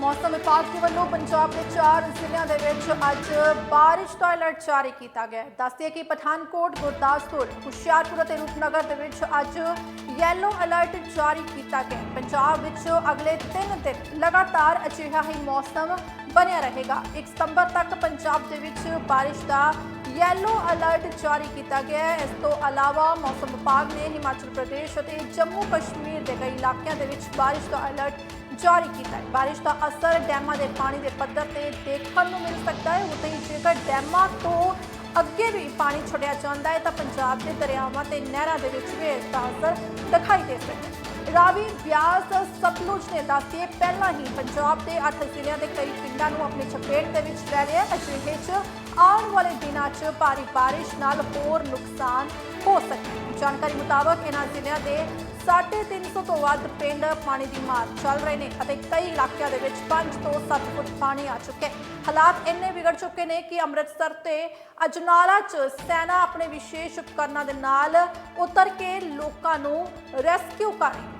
ਮੌਸਮ ਵਿਭਾਗ ਦੇ ਵੱਲੋਂ ਪੰਜਾਬ ਦੇ ਚਾਰ ਜ਼ਿਲ੍ਹਿਆਂ ਦੇ ਵਿੱਚ ਅੱਜ ਬਾਰਿਸ਼ ਦਾ ਅਲਰਟ ਜਾਰੀ ਕੀਤਾ ਗਿਆ ਹੈ। ਦੱਸਦੇ ਕਿ ਪਠਾਨਕੋਟ, ਗੁਰਦਾਸਪੁਰ, ਹੁਸ਼ਿਆਰਪੁਰ ਅਤੇ ਰੂਪਨਗਰ ਦੇ ਵਿੱਚ ਅੱਜ ਯੈਲੋ ਅਲਰਟ ਜਾਰੀ ਕੀਤਾ ਗਿਆ ਪੰਜਾਬ ਵਿੱਚ ਅਗਲੇ 3 ਦਿਨ ਲਗਾਤਾਰ ਅਜਿਹਾ ਹੀ ਮੌਸਮ ਬਣਿਆ ਰਹੇਗਾ। 1 ਸਤੰਬਰ ਤੱਕ ਪੰਜਾਬ ਦੇ ਵਿੱਚ ਬਾਰਿਸ਼ ਦਾ ਯੈਲੋ ਅਲਰਟ ਜਾਰੀ ਕੀਤਾ ਗਿਆ ਹੈ। ਇਸ ਤੋਂ ਇਲਾਵਾ ਮੌਸਮ ਵਿਭਾਗ ਨੇ ਹਿਮਾਚਲ ਪ੍ਰਦੇਸ਼ ਅਤੇ ਜੰਮੂ ਕਸ਼ਮੀਰ ਦੇ ਕਈ ਇਲਾਕਿਆਂ ਦੇ ਵਿੱਚ ਬਾਰਿਸ਼ ਦਾ ਅਲਰਟ ਜਾਰੀ ਕੀਤਾ ਹੈ। ਬਾਰਿਸ਼ ਦਾ ਅਸਰ ਡੈਮਾਂ ਦੇ ਪਾਣੀ ਦੇ ਪੱਧਰ ਤੇ ਦੇਖਣ ਨੂੰ ਮਿਲ ਸਕਦਾ ਹੈ। ਉਤੇ ਹੀ ਜੇਕਰ ਡੈਮਾਂ ਤੋਂ ਅੱਗੇ ਵੀ ਪਾਣੀ ਛੱਡਿਆ ਜਾਂਦਾ ਹੈ, ਤਾਂ ਪੰਜਾਬ ਦੇ ਦਰਿਆਵਾਂ ਤੇ ਨਹਿਰਾਂ ਦੇ ਵਿੱਚ ਵੀ ਇਸ ਦਾ ਅਸਰ ਦਿਖਾਈ ਦੇ ਸਕਦਾ ਹੈ। ਰਾਵੀ ਬਿਆਸ ਸਤਲੁਜ ਨੇ ਦੱਸਿਏ ਪਹਿਲਾਂ ਹੀ ਪੰਜਾਬ ਦੇ 8 ਜ਼ਿਲ੍ਹਿਆਂ ਦੇ ਕਈ ਪਿੰਡਾਂ ਨੂੰ ਆਪਣੀ ਚਪੇਟ ਦੇ ਵਿੱਚ ਲੈ ਲਿਆ। ਅਜਿਹੇ 'ਚ ਆਉਣ ਵਾਲੇ ਦਿਨਾਂ 'ਚ ਭਾਰੀ ਬਾਰਿਸ਼ ਨਾਲ ਹੋਰ ਨੁਕਸਾਨ ਹੋ ਸਕਦਾ ਜਾਣਕਾਰੀ ਮੁਤਾਬਕ ਇਹਨਾਂ ਜ਼ਿਲ੍ਹਿਆਂ ਦੇ 350 ਤੋਂ ਵੱਧ ਪਿੰਡ ਪਾਣੀ ਦੀ ਮਾਰ ਚੱਲ ਰਹੇ ਨੇ ਅਤੇ ਕਈ ਇਲਾਕਿਆਂ ਦੇ ਵਿੱਚ 5 ਤੋਂ 7 ਫੁੱਟ ਪਾਣੀ ਆ ਚੁੱਕਿਆ ਹਾਲਾਤ ਇੰਨੇ ਵਿਗੜ ਚੁੱਕੇ ਨੇ ਕਿ ਅੰਮ੍ਰਿਤਸਰ ਤੇ ਅਜਨਾਲਾ 'ਚ ਸੈਨਾ ਆਪਣੇ ਵਿਸ਼ੇਸ਼ ਉਪਕਰਨਾਂ ਦੇ ਨਾਲ ਉਤਰ ਕੇ ਲੋਕਾਂ ਨੂੰ ਰੈਸਕਿਊ ਕਰ ਰਹੀ